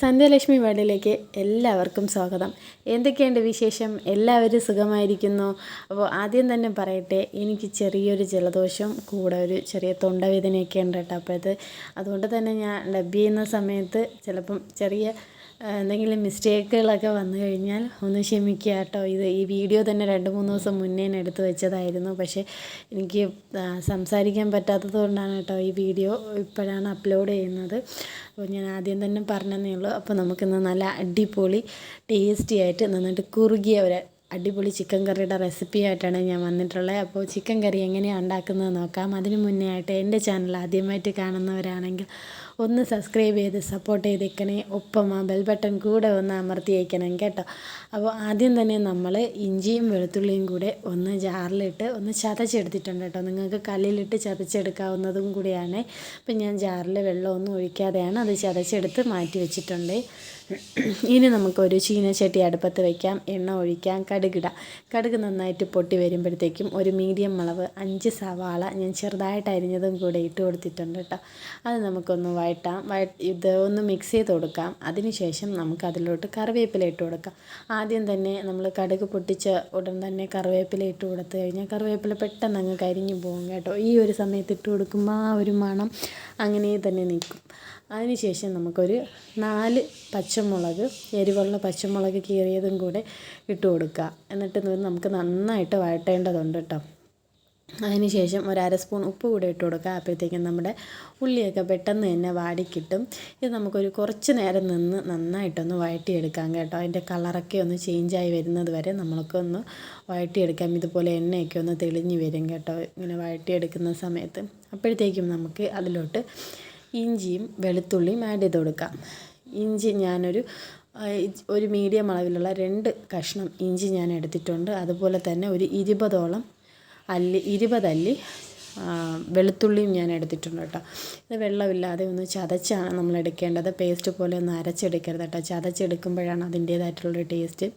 സന്ധ്യലക്ഷ്മി വേൾഡിലേക്ക് എല്ലാവർക്കും സ്വാഗതം. എന്തൊക്കെയുണ്ട് വിശേഷം? എല്ലാവരും സുഖമായിരിക്കുന്നു. അപ്പോൾ ആദ്യം തന്നെ പറയട്ടെ എനിക്ക് ചെറിയൊരു ജലദോഷം കൂടെ ഒരു ചെറിയ തൊണ്ടവേദനയൊക്കെ ഉണ്ട് കേട്ടോ അപ്പോൾ അത്. അതുകൊണ്ട് തന്നെ ഞാൻ ഡബ് ചെയ്യുന്ന സമയത്ത് ചിലപ്പം ചെറിയ എന്തെങ്കിലും മിസ്റ്റേക്കുകളൊക്കെ വന്നു കഴിഞ്ഞാൽ ഒന്ന് ക്ഷമിക്കുക കേട്ടോ. ഇത് ഈ വീഡിയോ തന്നെ രണ്ട് മൂന്ന് ദിവസം മുന്നേ ഞാൻ എടുത്ത് വെച്ചതായിരുന്നു. പക്ഷേ എനിക്ക് സംസാരിക്കാൻ പറ്റാത്തത് കൊണ്ടാണ് കേട്ടോ ഈ വീഡിയോ ഇപ്പോഴാണ് അപ്ലോഡ് ചെയ്യുന്നത്. അപ്പോൾ ഞാൻ ആദ്യം തന്നെ പറഞ്ഞതേ ഉള്ളൂ. അപ്പോൾ നമുക്കിന്ന് നല്ല അടിപൊളി ടേസ്റ്റി ആയിട്ട് നന്നായിട്ട് കുറുകിയ ഒരു അടിപൊളി ചിക്കൻ കറിയുടെ റെസിപ്പി ആയിട്ടാണ് ഞാൻ വന്നിട്ടുള്ളത്. അപ്പോൾ ചിക്കൻ കറി എങ്ങനെയാണ് ഉണ്ടാക്കുന്നത് നോക്കാം. അതിന് മുന്നേ ആയിട്ട് എന്റെ ചാനൽ ആദ്യമായിട്ട് കാണുന്നവരാണെങ്കിൽ ഒന്ന് സബ്സ്ക്രൈബ് ചെയ്ത് സപ്പോർട്ട് ചെയ്തേക്കണേ. ഒപ്പം ആ ബെൽ ബട്ടൺ കൂടെ ഒന്ന് അമർത്തിയേക്കണം കേട്ടോ. അപ്പോൾ ആദ്യം തന്നെ നമ്മൾ ഇഞ്ചിയും വെളുത്തുള്ളിയും കൂടെ ഒന്ന് ജാറിലിട്ട് ഒന്ന് ചതച്ചെടുത്തിട്ടുണ്ട് കേട്ടോ. നിങ്ങൾക്ക് കല്ലിലിട്ട് ചതച്ചെടുക്കാവുന്നതും കൂടിയാണ്. അപ്പം ഞാൻ ജാറിൽ വെള്ളമൊന്നും ഒഴിക്കാതെയാണ് അത് ചതച്ചെടുത്ത് മാറ്റി വെച്ചിട്ടുണ്ട്. ഇനി നമുക്കൊരു ചീനച്ചട്ടി അടുപ്പത്ത് വയ്ക്കാം എണ്ണ ഒഴിക്കാം. കടുകിടാം. കടുക് നന്നായിട്ട് പൊട്ടി വരുമ്പോഴത്തേക്കും ഒരു മീഡിയം അളവ് അഞ്ച് സവാള ഞാൻ ചെറുതായിട്ട് അരിഞ്ഞതും കൂടെ ഇട്ട് കൊടുത്തിട്ടുണ്ട് കേട്ടോ. അത് നമുക്കൊന്ന് വഴട്ടാം വഴ ഇത് ഒന്ന് മിക്സ് ചെയ്ത് കൊടുക്കാം. അതിനുശേഷം നമുക്ക് അതിലോട്ട് കറിവേപ്പില ഇട്ട് കൊടുക്കാം. ആദ്യം തന്നെ നമ്മൾ കടുക് പൊട്ടിച്ച ഉടൻ തന്നെ കറിവേപ്പില ഇട്ട് കൊടുത്തു കഴിഞ്ഞാൽ കറിവേപ്പില പെട്ടെന്ന് അങ്ങ് കരിഞ്ഞു പോകും കേട്ടോ. ഈ ഒരു സമയത്ത് ഇട്ട് കൊടുക്കുമ്പോൾ ആ ഒരു മണം അങ്ങനെ തന്നെ നിൽക്കും. അതിനുശേഷം നമുക്കൊരു നാല് പച്ചമുളക് എരിവുള്ള പച്ചമുളക് കീറിയതും കൂടെ ഇട്ട് കൊടുക്കുക. എന്നിട്ട് നമുക്ക് നന്നായിട്ട് വഴട്ടേണ്ടതുണ്ട് കേട്ടോ. അതിനുശേഷം ഒരു അര സ്പൂൺ ഉപ്പ് കൂടെ ഇട്ട് കൊടുക്കുക. അപ്പോഴത്തേക്കും നമ്മുടെ ഉള്ളിയൊക്കെ പെട്ടെന്ന് തന്നെ വാടിക്കിട്ടും. ഇത് നമുക്കൊരു കുറച്ച് നേരം നിന്ന് നന്നായിട്ടൊന്ന് വഴറ്റിയെടുക്കാം കേട്ടോ. അതിന്റെ കളറൊക്കെ ഒന്ന് ചേഞ്ചായി വരുന്നത് വരെ നമ്മൾക്കൊന്ന് വഴറ്റിയെടുക്കാം. ഇതുപോലെ എണ്ണയൊക്കെ ഒന്ന് തെളിഞ്ഞ് വരും കേട്ടോ ഇങ്ങനെ വഴറ്റിയെടുക്കുന്ന സമയത്ത്. അപ്പോഴത്തേക്കും നമുക്ക് അതിലോട്ട് ഇഞ്ചിയും വെളുത്തുള്ളിയും ആഡ് ചെയ്ത് കൊടുക്കാം. ഇഞ്ചി ഞാനൊരു ഒരു മീഡിയം അളവിലുള്ള രണ്ട് കഷ്ണം ഇഞ്ചി ഞാൻ എടുത്തിട്ടുണ്ട്. അതുപോലെ തന്നെ ഒരു ഇരുപതോളം അല്ലി ഇരുപതല്ലി വെളുത്തുള്ളിയും ഞാൻ എടുത്തിട്ടുണ്ട് കേട്ടോ. ഇത് വെള്ളമില്ലാതെ ഒന്ന് ചതച്ചാണ് നമ്മൾ എടുക്കേണ്ടത്. പേസ്റ്റ് പോലെ ഒന്ന് അരച്ചെടുക്കരുത് കേട്ടോ. ചതച്ചെടുക്കുമ്പോഴാണ് അതിന്റേതായിട്ടുള്ള ടേസ്റ്റ്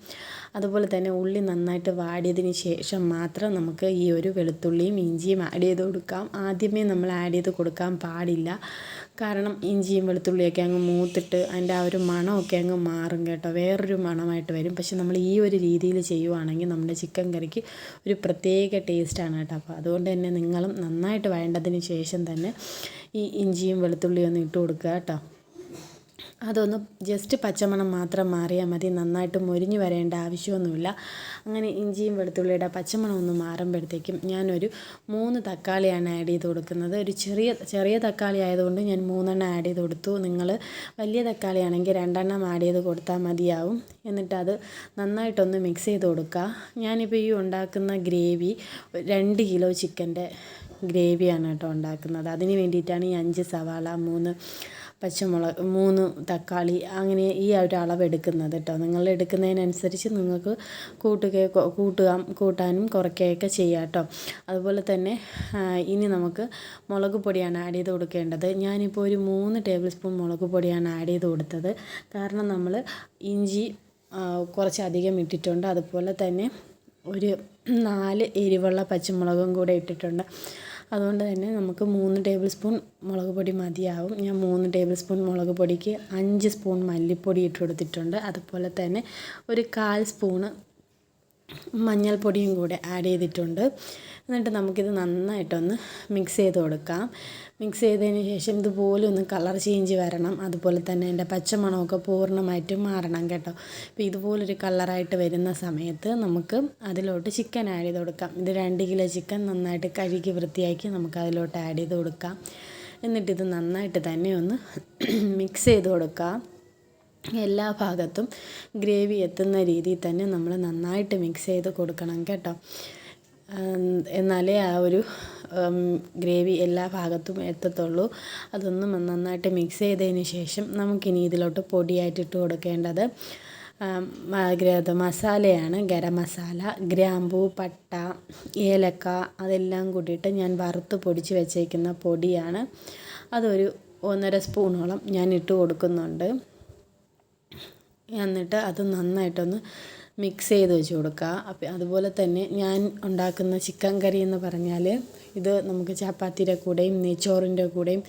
അതുപോലെ തന്നെ ഉള്ളി നന്നായിട്ട് വാടിയതിന് ശേഷം മാത്രം നമുക്ക് ഈ ഒരു വെളുത്തുള്ളിയും ഇഞ്ചിയും ആഡ് ചെയ്ത് കൊടുക്കാം. ആദ്യമേ നമ്മൾ ആഡ് ചെയ്ത് കൊടുക്കാൻ പാടില്ല. കാരണം ഇഞ്ചിയും വെളുത്തുള്ളിയൊക്കെ അങ്ങ് മൂത്തിട്ട് അതിന്റെ ആ ഒരു മണമൊക്കെ അങ്ങ് മാറും കേട്ടോ. വേറൊരു മണമായിട്ട് വരും. പക്ഷെ നമ്മൾ ഈ ഒരു രീതിയിൽ ചെയ്യുവാണെങ്കിൽ നമ്മുടെ ചിക്കൻ കറിക്ക് ഒരു പ്രത്യേക ടേസ്റ്റാണ് കേട്ടോ. അപ്പോൾ അതുകൊണ്ട് തന്നെ നിങ്ങളും നന്നായിട്ട് വേണ്ടതിന് ശേഷം തന്നെ ഈ ഇഞ്ചിയും വെളുത്തുള്ളിയും ഒന്ന് ഇട്ട് കൊടുക്കുക കേട്ടോ. അതൊന്ന് ജസ്റ്റ് പച്ചമണം മാത്രം മാറിയാൽ മതി. നന്നായിട്ട് മൊരിഞ്ഞു വരേണ്ട ആവശ്യമൊന്നുമില്ല. അങ്ങനെ ഇഞ്ചിയും വെളുത്തുള്ളിയുടെ പച്ചമണം ഒന്ന് മാറുമ്പോഴത്തേക്കും ഞാനൊരു മൂന്ന് തക്കാളിയാണ് ആഡ് ചെയ്ത് കൊടുക്കുന്നത്. ഒരു ചെറിയ ചെറിയ തക്കാളി ആയതുകൊണ്ട് ഞാൻ മൂന്നെണ്ണം ആഡ് ചെയ്ത് കൊടുത്തു. നിങ്ങൾ വലിയ തക്കാളി ആണെങ്കിൽ രണ്ടെണ്ണം ആഡ് ചെയ്ത് കൊടുത്താൽ മതിയാവും. എന്നിട്ട് അത് നന്നായിട്ടൊന്ന് മിക്സ് ചെയ്ത് കൊടുക്കുക. ഞാനിപ്പോൾ ഈ ഉണ്ടാക്കുന്ന ഗ്രേവി രണ്ട് കിലോ ചിക്കന്റെ ഗ്രേവിയാണ് കേട്ടോ ഉണ്ടാക്കുന്നത്. അതിന് വേണ്ടിയിട്ടാണ് ഈ അഞ്ച് സവാള മൂന്ന് പച്ചമുളക് മൂന്ന് തക്കാളി അങ്ങനെ ഈ ഒരു അളവ് എടുക്കുന്നത് കേട്ടോ. നിങ്ങൾ എടുക്കുന്നതിനനുസരിച്ച് നിങ്ങൾക്ക് കൂട്ടുകയോ കൂട്ടുക കൂട്ടാനും കുറയ്ക്കുകയൊക്കെ ചെയ്യാം കേട്ടോ. അതുപോലെ തന്നെ ഇനി നമുക്ക് മുളക് പൊടിയാണ് ആഡ് ചെയ്ത് കൊടുക്കേണ്ടത്. ഞാനിപ്പോൾ ഒരു മൂന്ന് ടേബിൾ സ്പൂൺ മുളക് പൊടിയാണ് ആഡ് ചെയ്ത് കൊടുത്തത്. കാരണം നമ്മൾ ഇഞ്ചി കുറച്ചധികം ഇട്ടിട്ടുണ്ട്. അതുപോലെ തന്നെ ഒരു നാല് എരിവുള്ള പച്ചമുളകും കൂടെ ഇട്ടിട്ടുണ്ട്. അതുകൊണ്ട് തന്നെ നമുക്ക് മൂന്ന് ടേബിൾ സ്പൂൺ മുളക് പൊടി മതിയാവും. ഞാൻ മൂന്ന് ടേബിൾ സ്പൂൺ മുളക് പൊടിക്ക് അഞ്ച് സ്പൂൺ മല്ലിപ്പൊടി ഇട്ട് കൊടുത്തിട്ടുണ്ട്. അതുപോലെ തന്നെ ഒരു കാൽ സ്പൂണ് മഞ്ഞൾപ്പൊടിയും കൂടെ ആഡ് ചെയ്തിട്ടുണ്ട്. എന്നിട്ട് നമുക്കിത് നന്നായിട്ടൊന്ന് മിക്സ് ചെയ്ത് കൊടുക്കാം. മിക്സ് ചെയ്തതിന് ശേഷം ഇതുപോലെ ഒന്ന് കളർ ചേഞ്ച് വരണം. അതുപോലെ തന്നെ എന്റെ പച്ചമണമൊക്കെ പൂർണമായിട്ടും മാറണം കേട്ടോ. അപ്പോൾ ഇതുപോലൊരു കളറായിട്ട് വരുന്ന സമയത്ത് നമുക്ക് അതിലോട്ട് ചിക്കൻ ആഡ് ചെയ്ത് കൊടുക്കാം. ഇത് രണ്ട് കിലോ ചിക്കൻ നന്നായിട്ട് കഴുകി വൃത്തിയാക്കി നമുക്ക് അതിലോട്ട് ആഡ് ചെയ്ത് കൊടുക്കാം. എന്നിട്ടിത് നന്നായിട്ട് തന്നെ ഒന്ന് മിക്സ് ചെയ്ത് കൊടുക്കാം. എല്ലാ ഭാഗത്തും ഗ്രേവി എത്തുന്ന രീതിയിൽ തന്നെ നമ്മൾ നന്നായിട്ട് മിക്സ് ചെയ്ത് കൊടുക്കണം കേട്ടോ. എന്നാലേ ആ ഒരു ഗ്രേവി എല്ലാ ഭാഗത്തും എത്തത്തുള്ളൂ. അതൊന്നും നന്നായിട്ട് മിക്സ് ചെയ്തതിന് ശേഷം നമുക്കിനി ഇതിലോട്ട് പൊടിയായിട്ടിട്ട് കൊടുക്കേണ്ടത് മസാലയാണ്. ഗരം മസാല ഗ്രാമ്പൂ പട്ട ഏലക്ക അതെല്ലാം കൂട്ടിയിട്ട് ഞാൻ വറുത്ത് പൊടിച്ച് വെച്ചേക്കുന്ന പൊടിയാണ്. അതൊരു ഒന്നര സ്പൂണോളം ഞാൻ ഇട്ട് കൊടുക്കുന്നുണ്ട്. എന്നിട്ട് അത് നന്നായിട്ടൊന്ന് മിക്സ് ചെയ്ത് വെച്ച് കൊടുക്കുക. അപ്പം അതുപോലെ തന്നെ ഞാൻ ഉണ്ടാക്കുന്ന ചിക്കൻ കറി എന്ന് പറഞ്ഞാൽ ഇത് നമുക്ക് ചപ്പാത്തിയുടെ കൂടെയും നെയ്ച്ചോറിന്റെ കൂടെയും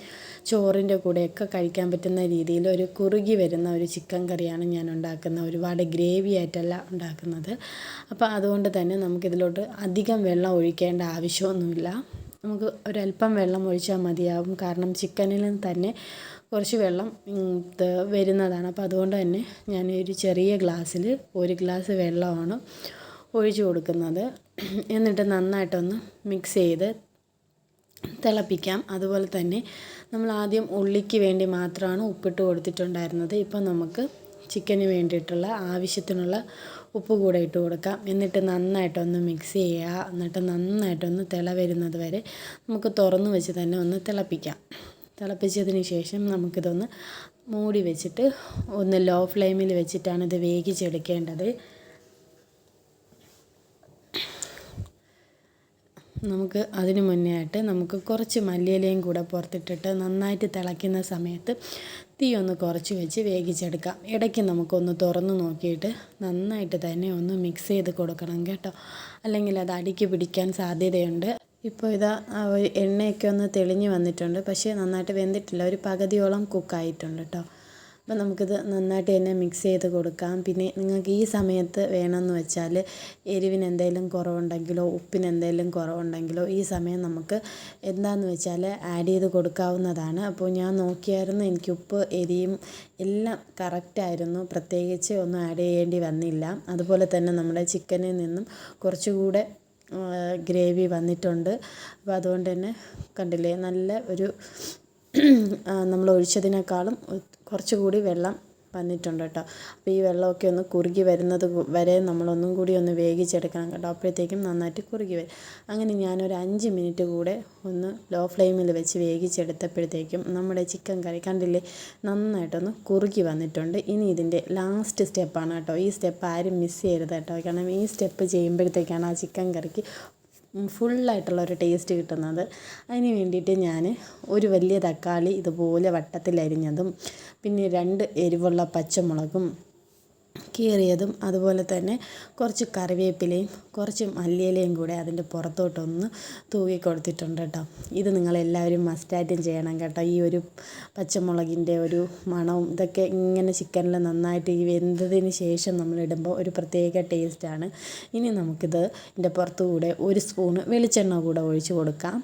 ചോറിന്റെ കൂടെയൊക്കെ കഴിക്കാൻ പറ്റുന്ന രീതിയിൽ ഒരു കുറുകി വരുന്ന ഒരു ചിക്കൻ കറിയാണ് ഞാൻ ഉണ്ടാക്കുന്നത് ഒരുപാട് ഗ്രേവി ആയിട്ടല്ല ഉണ്ടാക്കുന്നത്. അപ്പോൾ അതുകൊണ്ട് തന്നെ നമുക്കിതിലോട്ട് അധികം വെള്ളം ഒഴിക്കേണ്ട ആവശ്യമൊന്നുമില്ല. നമുക്ക് ഒരല്പം വെള്ളം ഒഴിച്ചാൽ മതിയാവും. കാരണം ചിക്കനിൽ തന്നെ കുറച്ച് വെള്ളം വരുന്നതാണ്. അപ്പോൾ അതുകൊണ്ട് തന്നെ ഞാൻ ഒരു ചെറിയ ഗ്ലാസ്സിൽ ഒരു ഗ്ലാസ് വെള്ളമാണ് ഒഴിച്ചു കൊടുക്കുന്നത്. എന്നിട്ട് നന്നായിട്ടൊന്ന് മിക്സ് ചെയ്ത് തിളപ്പിക്കാം. അതുപോലെ തന്നെ നമ്മൾ ആദ്യം ഉള്ളിക്ക് വേണ്ടി മാത്രമാണ് ഉപ്പിട്ട് കൊടുത്തിട്ടുണ്ടായിരുന്നത്. ഇപ്പം നമുക്ക് ചിക്കന് വേണ്ടിയിട്ടുള്ള ആവശ്യത്തിനുള്ള ഉപ്പ് കൂടെ ഇട്ട് കൊടുക്കാം. എന്നിട്ട് നന്നായിട്ടൊന്ന് മിക്സ് ചെയ്യുക. എന്നിട്ട് നന്നായിട്ടൊന്ന് തിള വരുന്നത് വരെ നമുക്ക് തുറന്ന് വെച്ച് തന്നെ ഒന്ന് തിളപ്പിക്കാം. തിളപ്പിച്ചതിന് ശേഷം നമുക്കിതൊന്ന് മൂടി വെച്ചിട്ട് ഒന്ന് ലോ ഫ്ലെയിമിൽ വെച്ചിട്ടാണ് ഇത് വേവിച്ചെടുക്കേണ്ടത്. നമുക്ക് അതിന് മുന്നേ ആയിട്ട് നമുക്ക് കുറച്ച് മല്ലിയിലയും കൂടെ പുറത്തിട്ടിട്ട് നന്നായിട്ട് തിളയ്ക്കുന്ന സമയത്ത് തീ ഒന്ന് കുറച്ച് വെച്ച് വേവിച്ചെടുക്കാം. ഇടയ്ക്ക് നമുക്കൊന്ന് തുറന്ന് നോക്കിയിട്ട് നന്നായിട്ട് തന്നെ ഒന്ന് മിക്സ് ചെയ്ത് കൊടുക്കണം കേട്ടോ. അല്ലെങ്കിൽ അത് അടിക്ക് പിടിക്കാൻ സാധ്യതയുണ്ട്. ഇപ്പോൾ ഇതാ എണ്ണയൊക്കെ ഒന്ന് തെളിഞ്ഞ് വന്നിട്ടുണ്ട്. പക്ഷേ നന്നായിട്ട് വെന്തിട്ടില്ല. ഒരു പകുതിയോളം കുക്കായിട്ടുണ്ട് കേട്ടോ. അപ്പോൾ നമുക്കിത് നന്നായിട്ട് തന്നെ മിക്സ് ചെയ്ത് കൊടുക്കാം. പിന്നെ നിങ്ങൾക്ക് ഈ സമയത്ത് വേണമെന്ന് വെച്ചാൽ എരിവിന് എന്തെങ്കിലും കുറവുണ്ടെങ്കിലോ ഉപ്പിന് എന്തെങ്കിലും കുറവുണ്ടെങ്കിലോ ഈ സമയം നമുക്ക് എന്താണെന്ന് വെച്ചാൽ ആഡ് ചെയ്ത് കൊടുക്കാവുന്നതാണ്. അപ്പോൾ ഞാൻ നോക്കിയായിരുന്നു എനിക്ക് ഉപ്പ് എരിയും എല്ലാം കറക്റ്റായിരുന്നു പ്രത്യേകിച്ച് ഒന്നും ആഡ് ചെയ്യേണ്ടി വന്നില്ല. അതുപോലെ തന്നെ നമ്മുടെ ചിക്കനിൽ നിന്നും കുറച്ചുകൂടെ ഗ്രേവി വന്നിട്ടുണ്ട്. അപ്പോൾ അതുകൊണ്ട് തന്നെ കണ്ടില്ലേ നല്ല ഒരു നമ്മൾ ഒഴിച്ചതിനേക്കാളും കുറച്ചുകൂടി വെള്ളം വന്നിട്ടുണ്ട് കേട്ടോ. അപ്പോൾ ഈ വെള്ളമൊക്കെ ഒന്ന് കുറുകി വരുന്നത് വരെ നമ്മളൊന്നും കൂടി ഒന്ന് വേവിച്ചെടുക്കണം കേട്ടോ. അപ്പോഴത്തേക്കും നന്നായിട്ട് കുറുകി വരും. അങ്ങനെ ഞാനൊരു അഞ്ച് മിനിറ്റ് കൂടെ ഒന്ന് ലോ ഫ്ലെയിമിൽ വെച്ച് വേവിച്ചെടുത്തപ്പോഴത്തേക്കും നമ്മുടെ ചിക്കൻ കറി കണ്ടില്ലേ? നന്നായിട്ടൊന്ന് കുറുകി വന്നിട്ടുണ്ട്. ഇനി ഇതിന്റെ ലാസ്റ്റ് സ്റ്റെപ്പാണ് കേട്ടോ. ഈ സ്റ്റെപ്പ് ആരും മിസ് ചെയ്യരുത് കേട്ടോ. കാരണം ഈ സ്റ്റെപ്പ് ചെയ്യുമ്പോഴത്തേക്കാണ് ആ ചിക്കൻ കറിക്ക് ഫുള്ളായിട്ടുള്ള ഒരു ടേസ്റ്റ് കിട്ടുന്നത്. അതിന് വേണ്ടിയിട്ട് ഞാൻ ഒരു വലിയ തക്കാളി ഇതുപോലെ വട്ടത്തിലരിഞ്ഞതും പിന്നെ രണ്ട് എരിവുള്ള പച്ചമുളകും കീറിയതും അതുപോലെ തന്നെ കുറച്ച് കറിവേപ്പിലയും കുറച്ച് മല്ലിയിലയും കൂടെ അതിന്റെ പുറത്തോട്ടൊന്ന് തൂകി കൊടുത്തിട്ടുണ്ട് കേട്ടോ. ഇത് നിങ്ങളെല്ലാവരും മസ്റ്റായിട്ടും ചെയ്യണം കേട്ടോ. ഈ ഒരു പച്ചമുളകിന്റെ ഒരു മണവും ഇതൊക്കെ ഇങ്ങനെ ചിക്കനിൽ നന്നായിട്ട് ഈ വെന്തതിന് ശേഷം നമ്മളിടുമ്പോൾ ഒരു പ്രത്യേക ടേസ്റ്റാണ് ഇനി നമുക്കിത് ഇതിന്റെ പുറത്തുകൂടെ ഒരു സ്പൂണ് വെളിച്ചെണ്ണ കൂടെ ഒഴിച്ച് കൊടുക്കാം.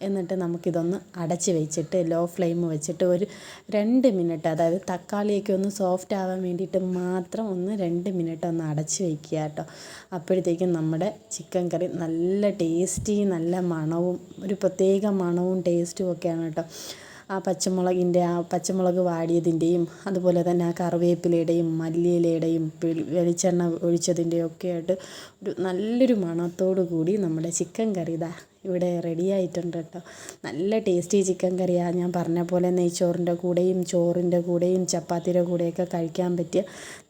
എന്നിട്ട് നമുക്കിതൊന്ന് അടച്ച് വെച്ചിട്ട് ലോ ഫ്ലെയിം വെച്ചിട്ട് ഒരു രണ്ട് മിനിറ്റ് അതായത് തക്കാളിയൊക്കെ ഒന്ന് സോഫ്റ്റ് ആവാൻ വേണ്ടിയിട്ട് മാത്രം ഒന്ന് രണ്ട് മിനിറ്റ് ഒന്ന് അടച്ച് വയ്ക്കുക കേട്ടോ. അപ്പോഴത്തേക്കും നമ്മുടെ ചിക്കൻ കറി നല്ല ടേസ്റ്റി നല്ല മണവും ഒരു പ്രത്യേക മണവും ടേസ്റ്റും ഒക്കെയാണ് കേട്ടോ. ആ പച്ചമുളകിന്റെ ആ പച്ചമുളക് വാടിയതിന്റെയും അതുപോലെ തന്നെ ആ കറിവേപ്പിലയുടെയും മല്ലിയിലയുടെയും വെളിച്ചെണ്ണ ഒഴിച്ചതിന്റെയും ഒക്കെ ആയിട്ട് ഒരു നല്ലൊരു മണത്തോടു കൂടി നമ്മുടെ ചിക്കൻ കറി ഇതാ ഇവിടെ റെഡി ആയിട്ടുണ്ട് കേട്ടോ. നല്ല ടേസ്റ്റി ചിക്കൻ കറിയാണ് ഞാൻ പറഞ്ഞ പോലെ നെയ്ച്ചോറിന്റെ കൂടെയും ചോറിന്റെ കൂടെയും ചപ്പാത്തിയുടെ കൂടെയൊക്കെ കഴിക്കാൻ പറ്റിയ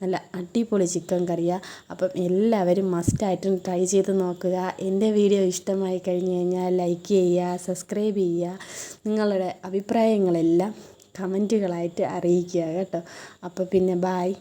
നല്ല അടിപൊളി ചിക്കൻ കറിയാണ് അപ്പം എല്ലാവരും മസ്റ്റായിട്ടും ട്രൈ ചെയ്ത് നോക്കുക. എന്റെ വീഡിയോ ഇഷ്ടമായി കഴിഞ്ഞ് കഴിഞ്ഞാൽ ലൈക്ക് ചെയ്യുക സബ്സ്ക്രൈബ് ചെയ്യുക. നിങ്ങളുടെ അഭിപ്രായങ്ങളെല്ലാം കമന്റുകളായിട്ട് അറിയിക്കുക കേട്ടോ. അപ്പോൾ പിന്നെ ബായ്